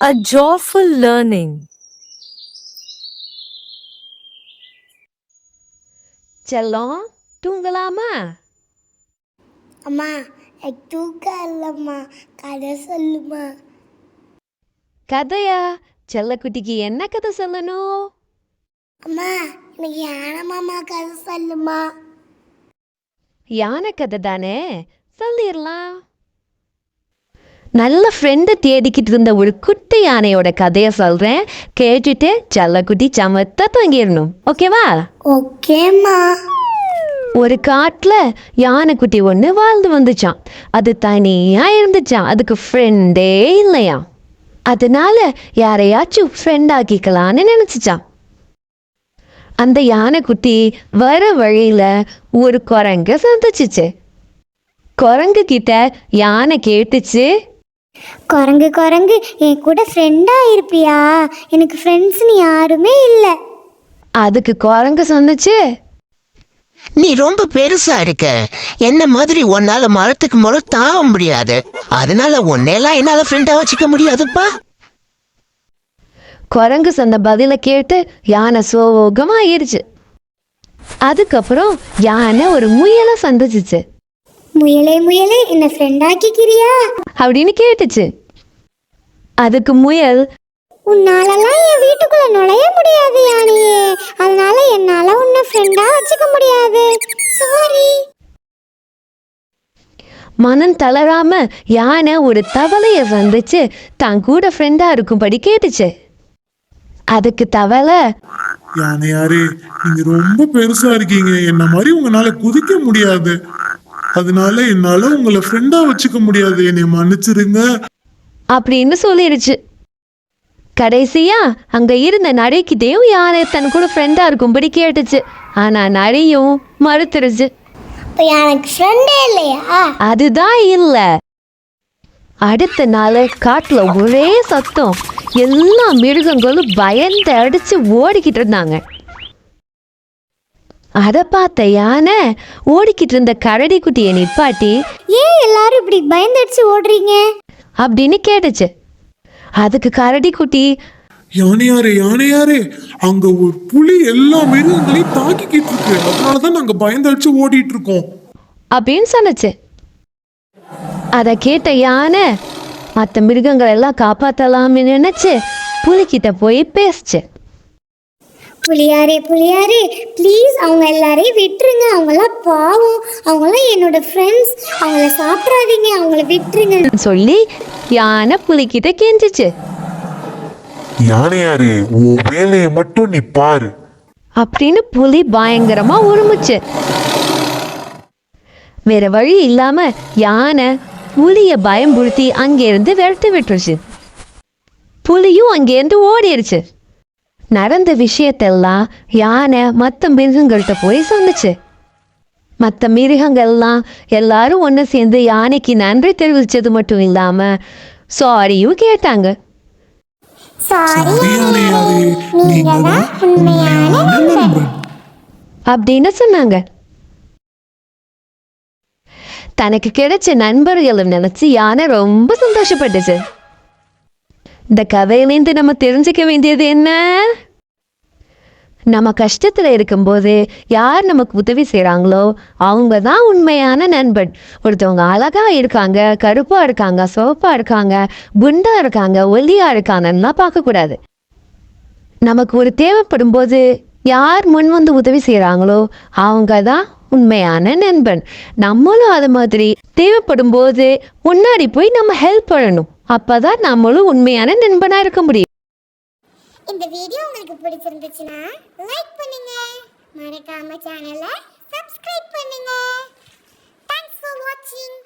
A joyful learning. செல்லம் தூங்கலாமா அம்மா எனக்கு தூக்கம் இல்லைம்மா கதை சொல்லுமா கதையா செல்லக்குட்டிக்கு என்ன கதை சொல்லணும் அம்மா எனக்கு யானை மாமா கதை சொல்லுமா யானை கதை தானே சொல்லிடலாம் நல்ல ஃப்ரெண்டை தேடிக்கிட்டு இருந்த ஒரு குட்டி யானையோட கதையை சொல்கிறேன் கேட்டுட்டு செல்லக்குட்டி சமத்தா தங்கிடணும். ஓகேவா? ஓகேம்மா. ஒரு காட்டில் யானைக்குட்டி ஒன்று வாழ்ந்து வந்துச்சான் அது தனியாக இருந்துச்சான் அதுக்கு ஃப்ரெண்டே இல்லையா அதனால யாரையாச்சும் ஃப்ரெண்ட் ஆக்கிக்கலான்னு நினச்சிச்சான் அந்த யானைக்குட்டி வர வழியில் ஒரு குரங்க சந்திச்சிச்சு. குரங்கு கிட்ட யானை கேட்டுச்சு. குரங்கு குரங்கு என் கூட ஃப்ரெண்டாக இருப்பியா? எனக்கு ஃப்ரெண்ட்ஸ்னு யாருமே இல்லை. அதுக்கு குரங்கு சொன்னுச்சு? நீ ரொம்ப பெருசா இருக்க. என்ன மாதிரி உன்னால மரத்துக்கு முறை தாவ முடியாது. அதனால உன்னையெல்லாம் என்னால ஃப்ரெண்டா வச்சுக்க முடியாதுப்பா. குரங்கு சொன்ன பதிலை கேட்டு யானை சோகமாயிருச்சு. அதுக்கப்புறம் யானை ஒரு முயலை சந்திச்சிச்சு. முயலே முயலே என்னை ஃப்ரெண்டாக்கிக்கிறியா அப்படின்னு கேட்டுச்சு. அதுக்கு முயல் உன்னாலலாம் என் வீட்டுக்குள்ள நுழைய முடியாது யானையே. அதனால என்னால உன்னை ஃப்ரெண்டா வச்சுக்க முடியாது. சாரி மனம் தளராம யானை ஒரு தவளைய சந்திச்சு தான் கூட ஃப்ரெண்டா இருக்கும்படி கேட்டுச்சு. அதுக்கு தவளை யானையாரே நீங்க ரொம்ப பெருசா இருக்கீங்க. என்ன மாதிரி உங்களால குதிக்க முடியாது. அதனால என்னால உங்களை ஃப்ரெண்டா வச்சுக்க முடியாது. என்னை மன்னிச்சிருங்க. அப்படின்னு சொல்லிடுச்சு கடைசியா அங்க இருந்த நடைக்கிட்டேயும் யானை தன் கூட ஃப்ரெண்டா இருக்கும்படி கேட்டுச்சு. ஆனா நடையும் மறுத்துருச்சு. எனக்கு ஃப்ரெண்டே இல்லையா? அதுதான் இல்ல. அடுத்த நாள் காட்டுல ஒரே சத்தம். எல்லா மிருகங்களும் பயந்து அடிச்சு ஓடிக்கிட்டு இருந்தாங்க. அத பார்த்த யானை ஓடிக்கிட்டு இருந்த கரடி குட்டியை நிப்பாட்டி ஏன் எல்லாரும் இப்படி பயந்தடிச்சு ஓடுறீங்க? அப்படின்னு கேட்டுச்சு. அதுக்கு கரடி குட்டி யானையாரே யானையாரே அங்க ஒரு புலி எல்லா மிருகங்களையும் தாக்கிக்கிட்டு இருக்கு. அதனாலதான் நாங்க பயந்தடிச்சு ஓடிட்டு இருக்கோம் அப்படின்னு சொன்னுச்சு. அதை கேட்ட யானை மற்ற மிருகங்கள் எல்லாம் காப்பாத்தலாம்னு நினைச்சு புலிகிட்ட போய் பேசுச்சு. புளியாரே புளியாரே ப்ளீஸ் அவங்க எல்லாரையும் விட்டுருங்க. அவங்களாம் பாவம். அவங்களாம் என்னோட ஃப்ரெண்ட்ஸ் அவங்கள சாப்பிட்றாதீங்க அவங்கள விட்டுருங்க. சொல்லி யானை புலிகிட்ட கெஞ்சிச்சு. யானையாரே உன் வேலையை மட்டும் நீ பாரு. அப்படின்னு புலி பயங்கரமா உருமுச்சு. வேற வழி இல்லாம யானை புலிய பயம்புறுத்தி அங்கேருந்து விரட்டி விட்டுருச்சு. புலியும் அங்கேருந்து ஓடிடுச்சு நடந்த விஷயத்தெல்லாம் யானை மற்ற மிருகங்கள்கிட்ட போய் சொன்னுச்சு. மற்ற மிருகங்கள்லாம் எல்லாரும் ஒன்று சேர்ந்து யானைக்கு நன்றி தெரிவிச்சது மட்டும் இல்லாம சாரியும் கேட்டாங்க. அப்படின்னு சொன்னாங்க. தனக்கு கிடைச்ச நண்பர்களை நினைச்சு யானை ரொம்ப சந்தோஷப்பட்டுச்சு. இந்த கதையிலேருந்து நம்ம தெரிஞ்சுக்க வேண்டியது என்ன? நம்ம கஷ்டத்தில் இருக்கும்போது யார் நமக்கு உதவி செய்கிறாங்களோ அவங்க தான் உண்மையான நண்பன். ஒருத்தவங்க அழகாக இருக்காங்க கருப்பாக இருக்காங்க சிவப்பாக இருக்காங்க குண்டாக இருக்காங்க ஒல்லியாக இருக்காங்கன்னா பார்க்கக்கூடாது நமக்கு ஒரு தேவைப்படும் போது யார் முன் வந்து உதவி செய்கிறாங்களோ அவங்க தான் உண்மையான நண்பன். நம்மளும் அது மாதிரி தேவைப்படும் போது முன்னாடி போய் நம்ம ஹெல்ப் பண்ணணும். அப்பதான் நம்மளும் உண்மையான நண்பனா இருக்க முடியும். இந்த வீடியோ உங்களுக்கு பிடிச்சிருந்துச்சுன்னா லைக் பண்ணுங்க. மறக்காம சேனலை சப்ஸ்கிரைப் பண்ணுங்க. தேங்க்ஸ் ஃபார் வாட்சிங்